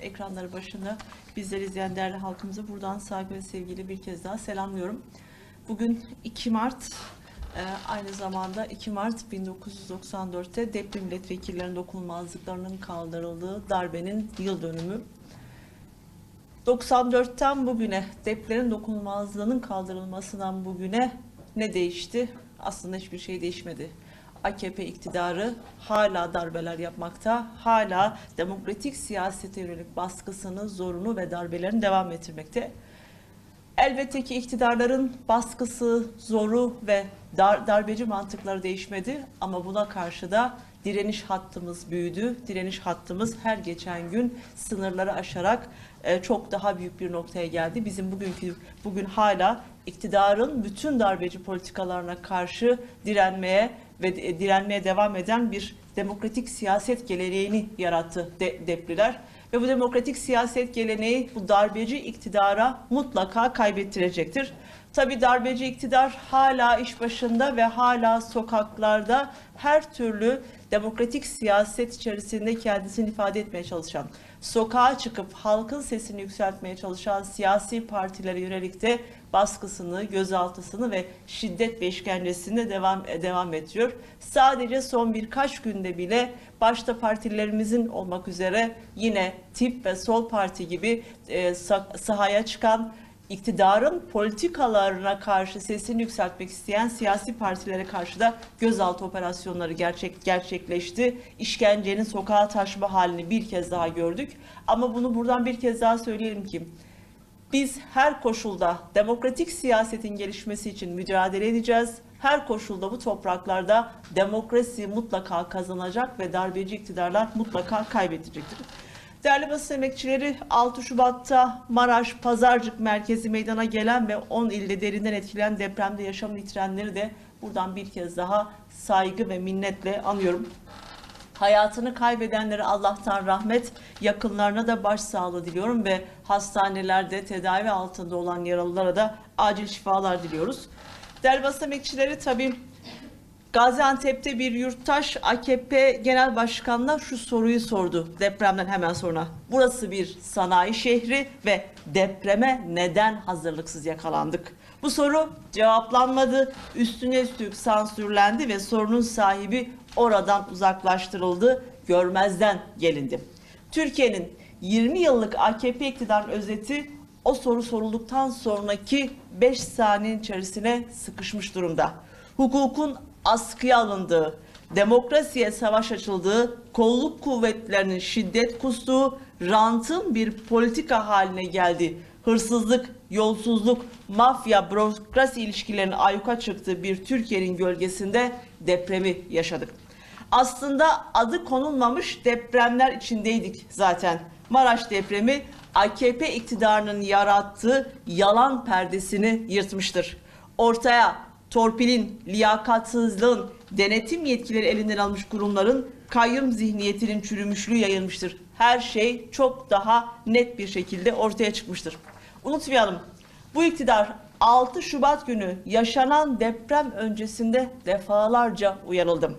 Ekranları başında bizleri izleyen değerli halkımızı buradan saygı ve sevgiyle bir kez daha selamlıyorum. Bugün 2 Mart, e, aynı zamanda 2 Mart 1994'te deprem milletvekillerinin dokunulmazlıklarının kaldırıldığı darbenin yıl dönümü. 94'ten bugüne depremin dokunulmazlığının kaldırılmasından bugüne ne değişti? Aslında hiçbir şey değişmedi. AKP iktidarı hala darbeler yapmakta, hala demokratik siyasete yönelik baskısını, zorunu ve darbelerini devam ettirmekte. Elbette ki iktidarların baskısı, zoru ve dar, darbeci mantıkları değişmedi ama buna karşı da direniş hattımız büyüdü. Direniş hattımız her geçen gün sınırları aşarak e, çok daha büyük bir noktaya geldi. Bizim bugünkü bugün hala iktidarın bütün darbeci politikalarına karşı direnmeye ve direnmeye devam eden bir demokratik siyaset geleneğini yarattı de, depliler. Ve bu demokratik siyaset geleneği bu darbeci iktidara mutlaka kaybettirecektir. Tabi darbeci iktidar hala iş başında ve hala sokaklarda her türlü demokratik siyaset içerisinde kendisini ifade etmeye çalışan, sokağa çıkıp halkın sesini yükseltmeye çalışan siyasi partilere yönelik de baskısını, gözaltısını ve şiddet ve işkencesini de devam, devam ettiriyor. Sadece son birkaç günde bile başta partilerimizin olmak üzere yine tip ve sol parti gibi e, sah- sahaya çıkan iktidarın politikalarına karşı sesini yükseltmek isteyen siyasi partilere karşı da gözaltı operasyonları gerçek gerçekleşti. İşkencenin sokağa taşma halini bir kez daha gördük. Ama bunu buradan bir kez daha söyleyelim ki biz her koşulda demokratik siyasetin gelişmesi için mücadele edeceğiz. Her koşulda bu topraklarda demokrasi mutlaka kazanacak ve darbeci iktidarlar mutlaka kaybedecektir. Değerli basın emekçileri 6 Şubat'ta Maraş Pazarcık merkezi meydana gelen ve 10 ilde derinden etkilen depremde yaşamını yitirenleri de buradan bir kez daha saygı ve minnetle anıyorum. Hayatını kaybedenlere Allah'tan rahmet, yakınlarına da başsağlığı diliyorum ve hastanelerde tedavi altında olan yaralılara da acil şifalar diliyoruz. Değerli basın emekçileri tabii Gaziantep'te bir yurttaş AKP Genel Başkanı'na şu soruyu sordu depremden hemen sonra. Burası bir sanayi şehri ve depreme neden hazırlıksız yakalandık? Bu soru cevaplanmadı, üstüne üstlük sansürlendi ve sorunun sahibi oradan uzaklaştırıldı, görmezden gelindi. Türkiye'nin 20 yıllık AKP iktidar özeti o soru sorulduktan sonraki 5 saniyenin içerisine sıkışmış durumda. Hukukun askıya alındığı, demokrasiye savaş açıldığı, kolluk kuvvetlerinin şiddet kustuğu, rantın bir politika haline geldi. Hırsızlık, yolsuzluk, mafya, bürokrasi ilişkilerinin ayyuka çıktığı bir Türkiye'nin gölgesinde depremi yaşadık. Aslında adı konulmamış depremler içindeydik zaten. Maraş depremi AKP iktidarının yarattığı yalan perdesini yırtmıştır. Ortaya torpilin, liyakatsızlığın, denetim yetkileri elinden almış kurumların kayyum zihniyetinin çürümüşlüğü yayılmıştır. Her şey çok daha net bir şekilde ortaya çıkmıştır. Unutmayalım, bu iktidar 6 Şubat günü yaşanan deprem öncesinde defalarca uyarıldım.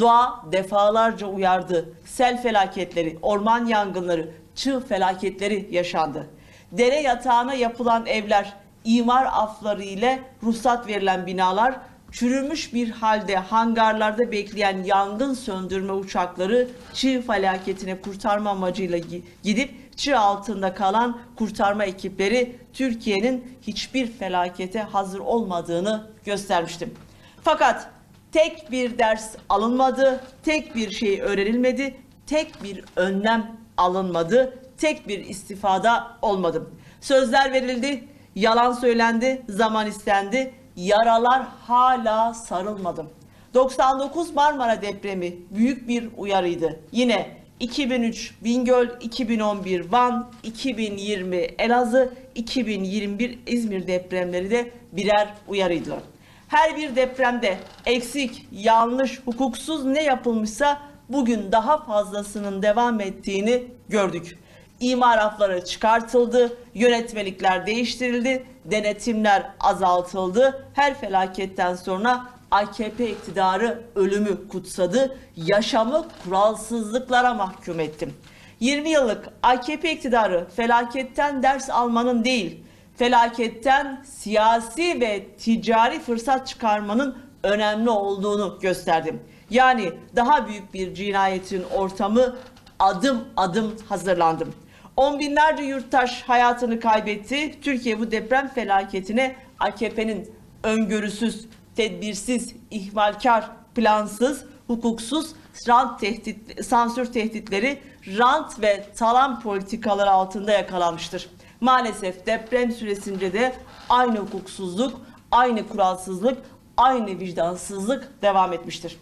Doğa defalarca uyardı. Sel felaketleri, orman yangınları, çığ felaketleri yaşandı. Dere yatağına yapılan evler, imar afları ile ruhsat verilen binalar, çürümüş bir halde hangarlarda bekleyen yangın söndürme uçakları çığ felaketine kurtarma amacıyla gi- gidip çığ altında kalan kurtarma ekipleri Türkiye'nin hiçbir felakete hazır olmadığını göstermiştim. Fakat tek bir ders alınmadı, tek bir şey öğrenilmedi, tek bir önlem alınmadı, tek bir istifada olmadı. Sözler verildi, yalan söylendi, zaman istendi, yaralar hala sarılmadı. 99 Marmara depremi büyük bir uyarıydı. Yine 2003 Bingöl, 2011 Van, 2020 Elazığ, 2021 İzmir depremleri de birer uyarıydılar. Her bir depremde eksik, yanlış, hukuksuz ne yapılmışsa bugün daha fazlasının devam ettiğini gördük. İmar afları çıkartıldı, yönetmelikler değiştirildi, denetimler azaltıldı. Her felaketten sonra AKP iktidarı ölümü kutsadı, yaşamı kuralsızlıklara mahkum ettim. 20 yıllık AKP iktidarı felaketten ders almanın değil, felaketten siyasi ve ticari fırsat çıkarmanın önemli olduğunu gösterdim. Yani daha büyük bir cinayetin ortamı adım adım hazırlandım. On binlerce yurttaş hayatını kaybetti. Türkiye bu deprem felaketine AKP'nin öngörüsüz, tedbirsiz, ihmalkar, plansız, hukuksuz rant tehdit, sansür tehditleri, rant ve talan politikaları altında yakalanmıştır. Maalesef deprem süresince de aynı hukuksuzluk, aynı kuralsızlık, aynı vicdansızlık devam etmiştir.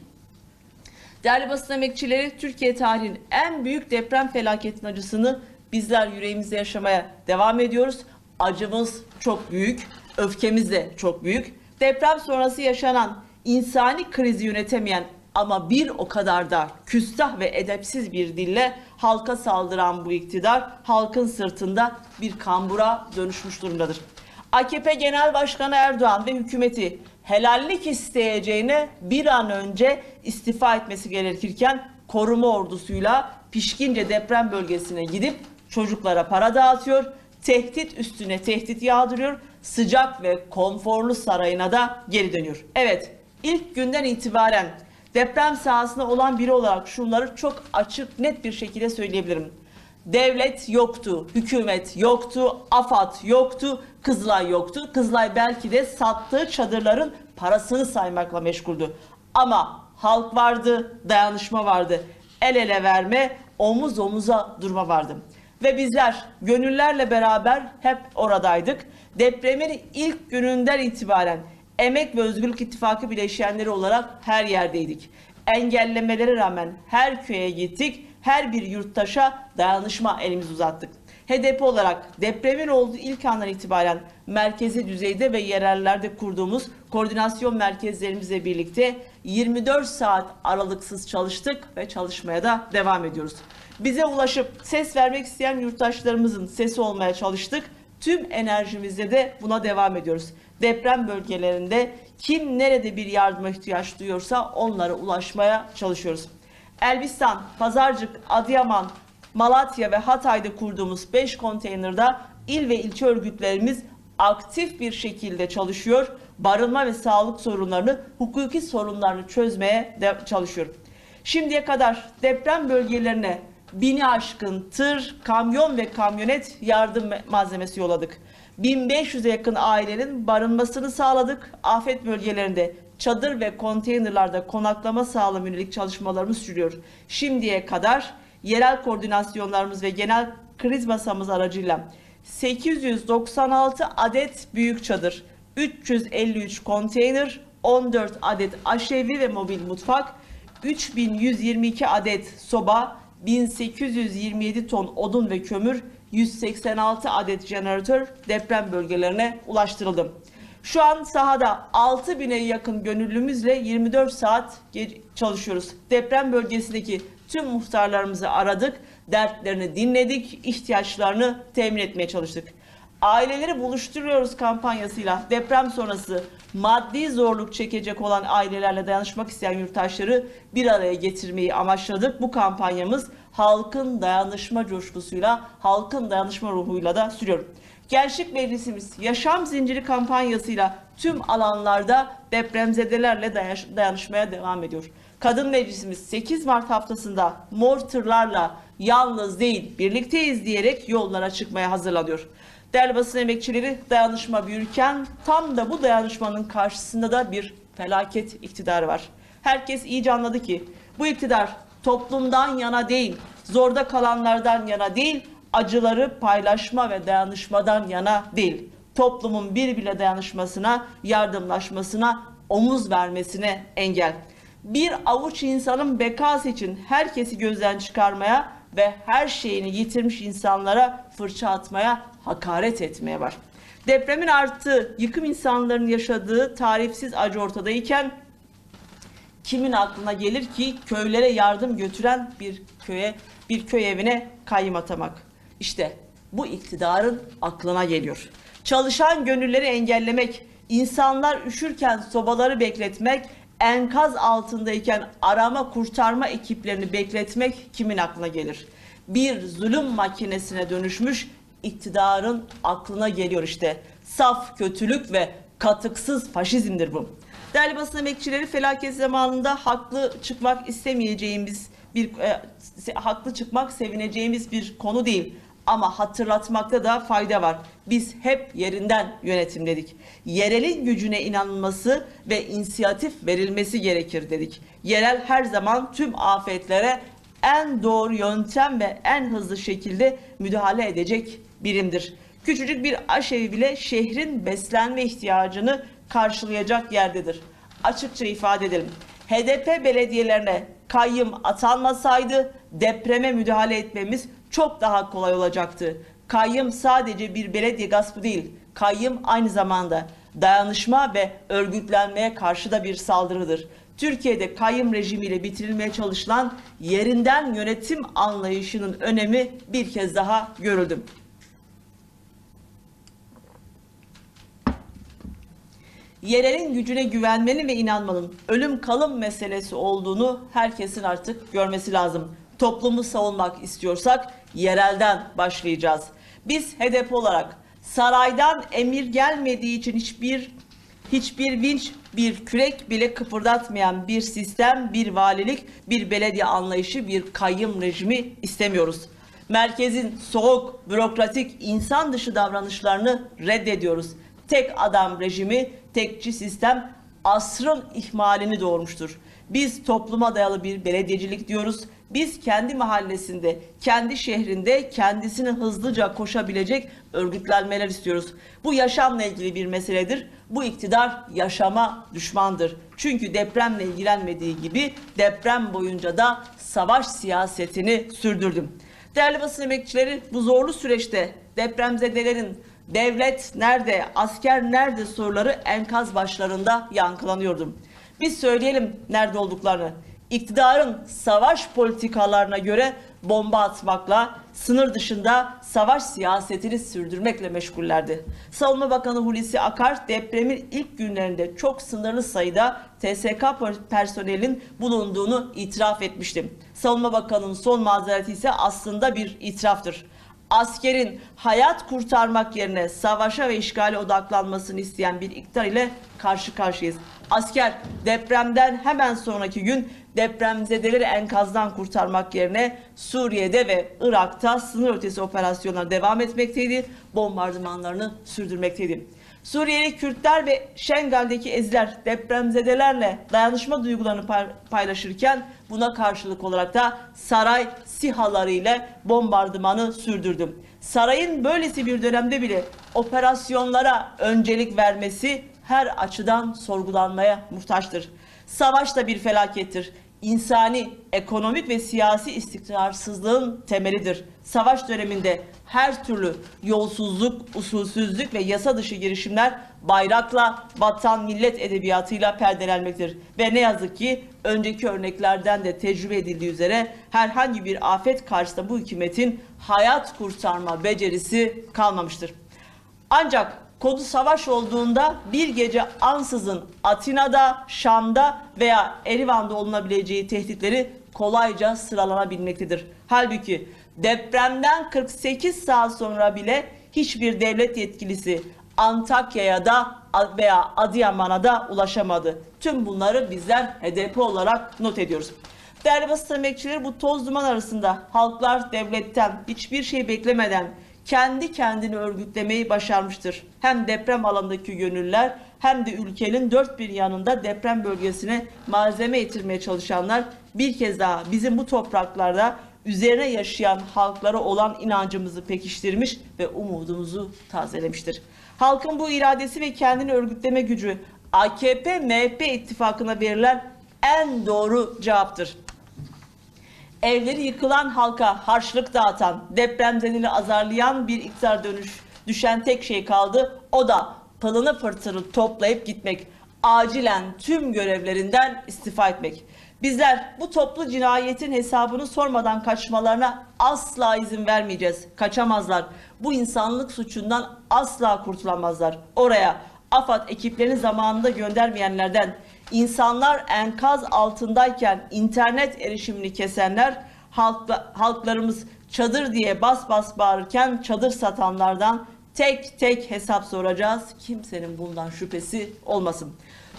Değerli basın emekçileri, Türkiye tarihinin en büyük deprem felaketinin acısını bizler yüreğimizde yaşamaya devam ediyoruz. Acımız çok büyük, öfkemiz de çok büyük. Deprem sonrası yaşanan insani krizi yönetemeyen ama bir o kadar da küstah ve edepsiz bir dille halka saldıran bu iktidar halkın sırtında bir kambura dönüşmüş durumdadır. AKP Genel Başkanı Erdoğan ve hükümeti helallik isteyeceğine bir an önce istifa etmesi gerekirken koruma ordusuyla pişkince deprem bölgesine gidip çocuklara para dağıtıyor, tehdit üstüne tehdit yağdırıyor, sıcak ve konforlu sarayına da geri dönüyor. Evet, ilk günden itibaren deprem sahasında olan biri olarak şunları çok açık net bir şekilde söyleyebilirim. Devlet yoktu, hükümet yoktu, AFAD yoktu, Kızılay yoktu. Kızılay belki de sattığı çadırların parasını saymakla meşguldü. Ama halk vardı, dayanışma vardı. El ele verme, omuz omuza durma vardı. Ve bizler gönüllerle beraber hep oradaydık. Depremin ilk gününden itibaren Emek ve Özgürlük İttifakı bileşenleri olarak her yerdeydik. Engellemelere rağmen her köye gittik, her bir yurttaşa dayanışma elimizi uzattık. HDP olarak depremin olduğu ilk andan itibaren merkezi düzeyde ve yerellerde kurduğumuz koordinasyon merkezlerimizle birlikte 24 saat aralıksız çalıştık ve çalışmaya da devam ediyoruz. Bize ulaşıp ses vermek isteyen yurttaşlarımızın sesi olmaya çalıştık. Tüm enerjimizle de buna devam ediyoruz. Deprem bölgelerinde kim nerede bir yardıma ihtiyaç duyuyorsa onlara ulaşmaya çalışıyoruz. Elbistan, Pazarcık, Adıyaman, Malatya ve Hatay'da kurduğumuz 5 konteynerda il ve ilçe örgütlerimiz aktif bir şekilde çalışıyor. Barınma ve sağlık sorunlarını, hukuki sorunlarını çözmeye de çalışıyor. Şimdiye kadar deprem bölgelerine bini aşkın tır, kamyon ve kamyonet yardım malzemesi yolladık. 1500'e yakın ailenin barınmasını sağladık. Afet bölgelerinde çadır ve konteynerlarda konaklama sağlam yönelik çalışmalarımız sürüyor. Şimdiye kadar yerel koordinasyonlarımız ve genel kriz masamız aracıyla 896 adet büyük çadır, 353 konteyner, 14 adet aşevi ve mobil mutfak, 3122 adet soba, 1827 ton odun ve kömür, 186 adet jeneratör deprem bölgelerine ulaştırıldı. Şu an sahada 6000'e yakın gönüllümüzle 24 saat çalışıyoruz. Deprem bölgesindeki tüm muhtarlarımızı aradık, dertlerini dinledik, ihtiyaçlarını temin etmeye çalıştık. Aileleri buluşturuyoruz kampanyasıyla deprem sonrası maddi zorluk çekecek olan ailelerle dayanışmak isteyen yurttaşları bir araya getirmeyi amaçladık. Bu kampanyamız halkın dayanışma coşkusuyla, halkın dayanışma ruhuyla da sürüyor. Gençlik Meclisimiz yaşam zinciri kampanyasıyla tüm alanlarda depremzedelerle dayanışmaya devam ediyor. Kadın Meclisimiz 8 Mart haftasında mor tırlarla yalnız değil birlikteyiz diyerek yollara çıkmaya hazırlanıyor. Değerli basın emekçileri dayanışma büyürken tam da bu dayanışmanın karşısında da bir felaket iktidarı var. Herkes iyice anladı ki bu iktidar toplumdan yana değil, zorda kalanlardan yana değil, acıları paylaşma ve dayanışmadan yana değil. Toplumun birbirine dayanışmasına, yardımlaşmasına, omuz vermesine engel. Bir avuç insanın bekası için herkesi gözden çıkarmaya ve her şeyini yitirmiş insanlara fırça atmaya, hakaret etmeye var. Depremin arttığı, yıkım insanların yaşadığı tarifsiz acı ortadayken kimin aklına gelir ki köylere yardım götüren bir köye, bir köy evine kayyım atamak? İşte bu iktidarın aklına geliyor. Çalışan gönülleri engellemek, insanlar üşürken sobaları bekletmek, enkaz altındayken arama kurtarma ekiplerini bekletmek kimin aklına gelir? bir zulüm makinesine dönüşmüş iktidarın aklına geliyor işte. Saf kötülük ve katıksız faşizmdir bu. Değerli basın emekçileri felaket zamanında haklı çıkmak istemeyeceğimiz bir e, haklı çıkmak sevineceğimiz bir konu değil. Ama hatırlatmakta da fayda var. Biz hep yerinden yönetim dedik. Yerelin gücüne inanılması ve inisiyatif verilmesi gerekir dedik. Yerel her zaman tüm afetlere en doğru yöntem ve en hızlı şekilde müdahale edecek birimdir. Küçücük bir aşevi bile şehrin beslenme ihtiyacını karşılayacak yerdedir. Açıkça ifade edelim. HDP belediyelerine kayyım atanmasaydı depreme müdahale etmemiz çok daha kolay olacaktı. Kayyım sadece bir belediye gaspı değil. Kayyım aynı zamanda dayanışma ve örgütlenmeye karşı da bir saldırıdır. Türkiye'de kayyım rejimiyle bitirilmeye çalışılan yerinden yönetim anlayışının önemi bir kez daha görüldü. Yerelin gücüne güvenmenin ve inanmanın ölüm kalım meselesi olduğunu herkesin artık görmesi lazım. Toplumu savunmak istiyorsak yerelden başlayacağız. Biz HDP olarak saraydan emir gelmediği için hiçbir hiçbir vinç, bir kürek bile kıpırdatmayan bir sistem, bir valilik, bir belediye anlayışı, bir kayyım rejimi istemiyoruz. Merkezin soğuk, bürokratik, insan dışı davranışlarını reddediyoruz. Tek adam rejimi, tekçi sistem asrın ihmalini doğurmuştur. Biz topluma dayalı bir belediyecilik diyoruz. Biz kendi mahallesinde, kendi şehrinde kendisini hızlıca koşabilecek örgütlenmeler istiyoruz. Bu yaşamla ilgili bir meseledir. Bu iktidar yaşama düşmandır. Çünkü depremle ilgilenmediği gibi deprem boyunca da savaş siyasetini sürdürdüm. Değerli basın emekçileri bu zorlu süreçte depremzedelerin devlet nerede, asker nerede soruları enkaz başlarında yankılanıyordum. Biz söyleyelim nerede olduklarını. İktidarın savaş politikalarına göre bomba atmakla, sınır dışında savaş siyasetini sürdürmekle meşgullerdi. Savunma Bakanı Hulusi Akar depremin ilk günlerinde çok sınırlı sayıda TSK personelin bulunduğunu itiraf etmişti. Savunma Bakanı'nın son mazereti ise aslında bir itiraftır askerin hayat kurtarmak yerine savaşa ve işgale odaklanmasını isteyen bir iktidar ile karşı karşıyayız. Asker depremden hemen sonraki gün depremzedeleri enkazdan kurtarmak yerine Suriye'de ve Irak'ta sınır ötesi operasyonlar devam etmekteydi. Bombardımanlarını sürdürmekteydi. Suriyeli Kürtler ve Şengal'deki eziler depremzedelerle dayanışma duygularını pay- paylaşırken buna karşılık olarak da saray sihaları ile bombardımanı sürdürdü. Sarayın böylesi bir dönemde bile operasyonlara öncelik vermesi her açıdan sorgulanmaya muhtaçtır. Savaş da bir felakettir. İnsani, ekonomik ve siyasi istikrarsızlığın temelidir. Savaş döneminde her türlü yolsuzluk, usulsüzlük ve yasa dışı girişimler bayrakla, vatan millet edebiyatıyla perdelenmektir. Ve ne yazık ki önceki örneklerden de tecrübe edildiği üzere herhangi bir afet karşısında bu hükümetin hayat kurtarma becerisi kalmamıştır. Ancak kodu savaş olduğunda bir gece ansızın Atina'da, Şam'da veya Erivan'da olunabileceği tehditleri kolayca sıralanabilmektedir. Halbuki depremden 48 saat sonra bile hiçbir devlet yetkilisi Antakya'ya da veya Adıyaman'a da ulaşamadı. Tüm bunları bizler HDP olarak not ediyoruz. Değerli basın emekçileri bu toz duman arasında halklar devletten hiçbir şey beklemeden kendi kendini örgütlemeyi başarmıştır. Hem deprem alanındaki gönüller hem de ülkenin dört bir yanında deprem bölgesine malzeme getirmeye çalışanlar bir kez daha bizim bu topraklarda üzerine yaşayan halklara olan inancımızı pekiştirmiş ve umudumuzu tazelemiştir. Halkın bu iradesi ve kendini örgütleme gücü AKP-MHP ittifakına verilen en doğru cevaptır evleri yıkılan halka harçlık dağıtan, depremzedeleri azarlayan bir iktidar dönüş düşen tek şey kaldı. O da pılını fırtını toplayıp gitmek. Acilen tüm görevlerinden istifa etmek. Bizler bu toplu cinayetin hesabını sormadan kaçmalarına asla izin vermeyeceğiz. Kaçamazlar. Bu insanlık suçundan asla kurtulamazlar. Oraya AFAD ekiplerini zamanında göndermeyenlerden, insanlar enkaz altındayken internet erişimini kesenler, halkla, halklarımız Çadır diye bas bas bağırırken çadır satanlardan tek tek hesap soracağız. Kimsenin bundan şüphesi olmasın.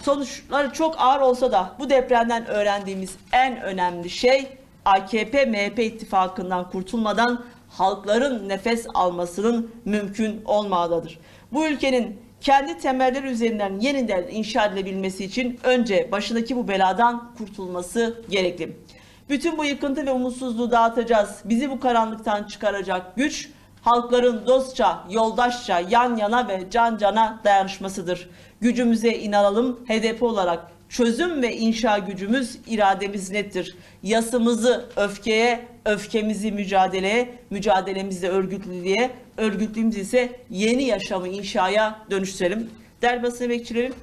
Sonuçları çok ağır olsa da bu depremden öğrendiğimiz en önemli şey AKP-MHP ittifakından kurtulmadan halkların nefes almasının mümkün olmadığıdır. Bu ülkenin kendi temelleri üzerinden yeniden inşa edilebilmesi için önce başındaki bu beladan kurtulması gerekli. Bütün bu yıkıntı ve umutsuzluğu dağıtacağız. Bizi bu karanlıktan çıkaracak güç halkların dostça, yoldaşça, yan yana ve can cana dayanışmasıdır. Gücümüze inanalım, HDP olarak çözüm ve inşa gücümüz, irademiz nettir. Yasımızı öfkeye, öfkemizi mücadeleye, mücadelemizde örgütlülüğe, örgütlüğümüzü ise yeni yaşamı inşaya dönüştürelim. Değerli basın emekçilerim,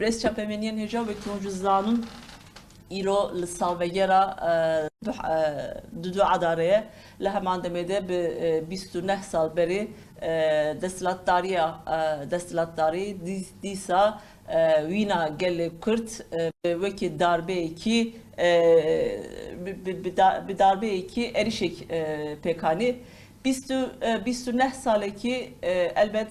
Brest Çapemeniyen Heca ve îro li salvegera du adareye li heman demê de bi bîst û neh sal berê desthilatdariya desthilatdarî dîsa wîna gelê Kurd wekî darbeyekî bi darbeyekî erişek pêkanî. Bîst û bîst û neh salekî elbet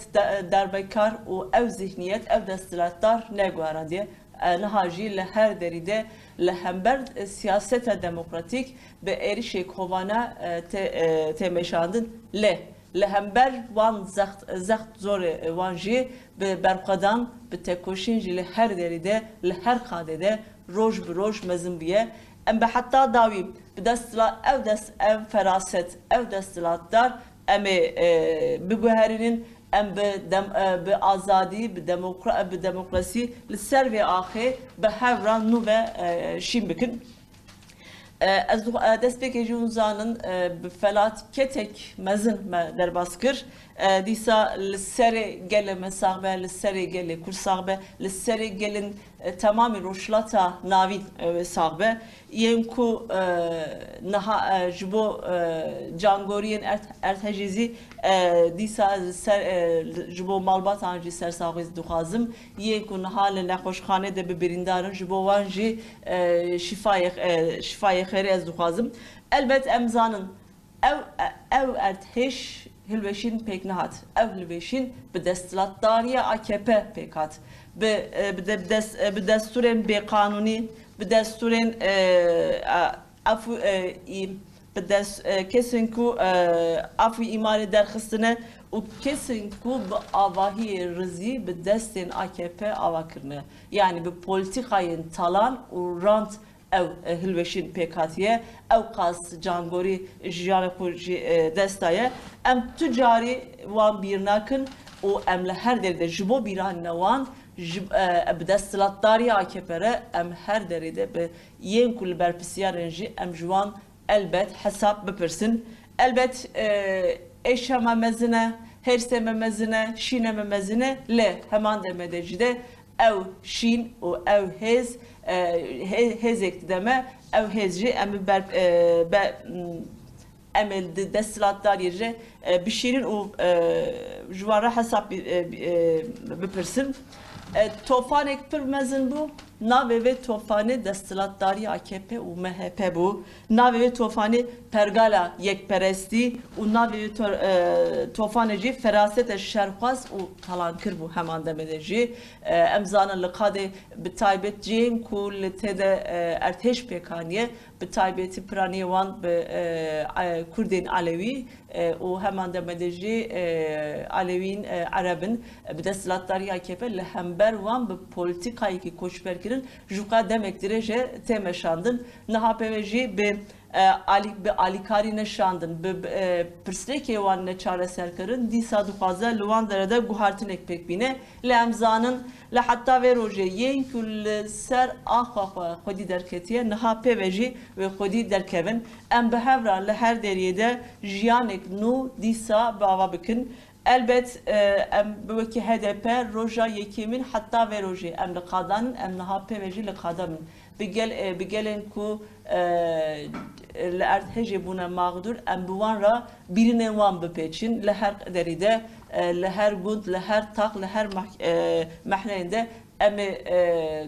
derbekar û ev zihniyet ev desthilatdar neguherandiye niha jî li her derî de li hember siyaseta demokratîk bi êrişê kovana têmeşandin lê li hember wan zext zext zorê wan jî bi berxwedan bi tekoşîn jî li her derî de li her xadê de roj bi roj mezin biye em bi heta dawî bi destila bi demokra bi demokrasî li ser vê axê bi hevra nû ve şîn bikin. Ez destpêkê jî hûn zanin bi felaketeke mezin me derbas kir. Dîsa li serê gelê me saxbe, li serê gelê kur saxbe, li serê gelin tamamî roşlata navîn saxbe. Yên ku niha ji bo cangoriyên ertehêjî malbatan jî sersaxwîz dixwazim yên ku niha li nexweşxanê de bi birîndarin ji bo wan jî şîfayê şîfayê xêrê ez dixwazim. Elbet em zanin ew ew ertehêj hilveşin pek nehat. Ev hilveşin bi desthilatdariya AKP pek hat. Bi bi dest bi desturên bêqanûnî, bi desturên af bi dest kesên ku afî îmarê derxistine û kesên ku bi avahiyê rizî bi destên AKP ava kirine. Yani bi polîtikayên talan û rant ew hilweşin pêk hatiye ew qas cangorî jiyana xwe jî dest daye em tu carî wan bîr nakin û em li her derê de ji bo bîranîna wan AKP re em her derê de bi yên ku li ber em ji elbet hesap bipirsin. Elbet eşe me mezine, hersê me mezine, şîne me mezine lê heman demê de de ew şîn û ew hêz hêzek deme ew hêz jî em ber em ê desthilatdariyê jî bişîrin û ji wan re hesap bipirsin. Tofanek pir mezin bû navê vê tofanê desthilatdariya AKP û MHP bû navê vê tofanê pergala yekperestî û navê vê tofanê jî feraset şerxwaz û talankir bû heman demê de jî em zanin li qadê bi taybet cihên ku li tê de ertêş pêkaniye bi taybetî piraniyê wan bi Kurdên Alewî û heman demê de jî Alewîn Erebin bi desthilatdariya AKP li hember wan bi polîtikayekî koçberkirin ji qe demek dirêje têmeşandin niha pê jî bi Ali bi alîkarî neşandin bi pirslêkê wan neçareserkirin dîsa dixwaze li wan derede guhartinek pêk bîne li em zanin li heta vê rojê yên ku li ser axa xwe xwedî derketiye niha pê ve jî wê xwedî derkevin. Em bi her deriyê de jiyanek nû dîsa bi ava bikin elbet em bi wekî HDP roja yekîmin heta vê rojê em li qadanin em niha pê ve jî li gel bi gelên ku li erdhejê bûne mağdur em bi wan ra birînên wan bipêçin. Li her derî de li her gund li her taq li her mehneyên em ê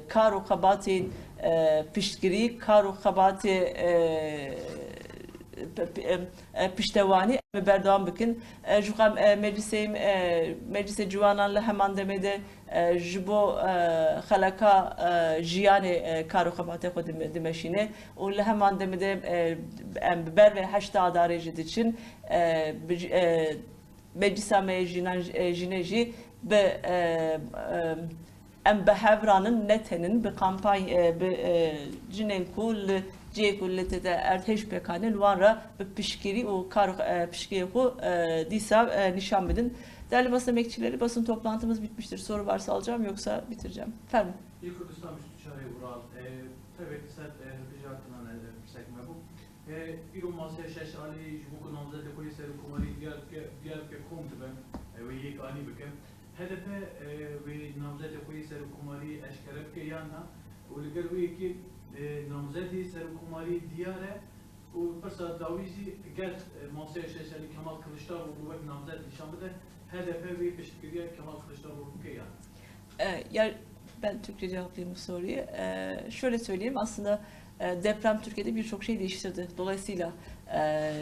kar û xebatên e, piştgirî e, piştewanî em berdewam bikin E, xem e, meclisê e, meclisê ciwanan li heman demê de e, ji bo e, xeleka e, jiyanê e, kar û xebatê xwe dim- dimeşîne û li heman demê de e, em bi ber ve heşta adarê jî diçin. E, bi- e, em bi hevranın netenin bi kampany e, bi e, jinên ku li ciyê ku li te de wan re bi piştgirî û kar e, e, dîsa e, nişan bidin. Değerli basın emekçileri basın toplantımız bitmiştir. Soru varsa alacağım yoksa bitireceğim. Efendim. İlk Kurdistan Müstüşarı Ural, tabii ki sen bijartına ne sekme bu. Bir umması şeş ali da polis el kumari diğer diğer bir kum ben ve yek ani bikem. Hedefe e, ve namzet polis el kumari eşkerep ke yana ولقال ويكي نامزدي سر كوماري دياره وبرسا داويزي قال ماسي شاشالي كمال كلشتار وروك نامزد نشان بده هدفه وي پشتگیری کمال کلشتارoglu که yani. Ee, ya ben Türkçe cevaplayayım bu soruyu. Ee, şöyle söyleyeyim aslında e, deprem Türkiye'de birçok şey değiştirdi. Dolayısıyla e,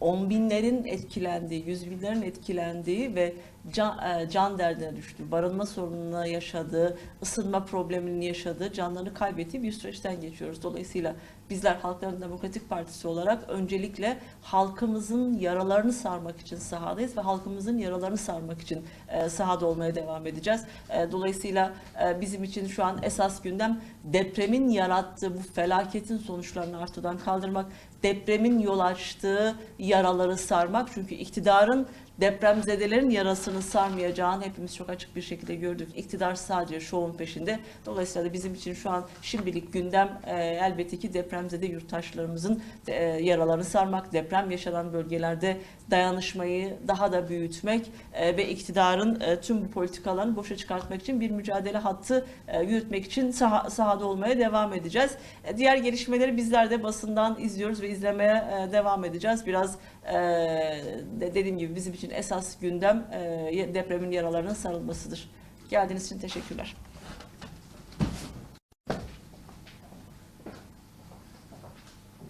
on binlerin etkilendiği, yüz binlerin etkilendiği ve can, e, can derdine düştüğü, barınma sorununu yaşadığı, ısınma problemini yaşadığı, canlarını kaybettiği bir süreçten geçiyoruz. Dolayısıyla bizler Halkların Demokratik Partisi olarak öncelikle halkımızın yaralarını sarmak için sahadayız ve halkımızın yaralarını sarmak için e, sahada olmaya devam edeceğiz. E, dolayısıyla bizim için şu an esas gündem depremin yarattığı bu felaketin sonuçlarını ortadan kaldırmak, depremin yol açtığı yaraları sarmak. Çünkü iktidarın depremzedelerin yarasını sarmayacağını hepimiz çok açık bir şekilde gördük. İktidar sadece şovun peşinde. Dolayısıyla da bizim için şu an şimdilik gündem e, elbette ki depremzede yurttaşlarımızın e, yaralarını sarmak, deprem yaşanan bölgelerde dayanışmayı daha da büyütmek e, ve iktidarın e, tüm bu politikalarını boşa çıkartmak için bir mücadele hattı e, yürütmek için saha, sahada olmaya devam edeceğiz. E, diğer gelişmeleri bizler de basından izliyoruz ve izlemeye e, devam edeceğiz. Biraz dediğim gibi bizim için esas gündem e, depremin yaralarının sarılmasıdır. Geldiğiniz için teşekkürler.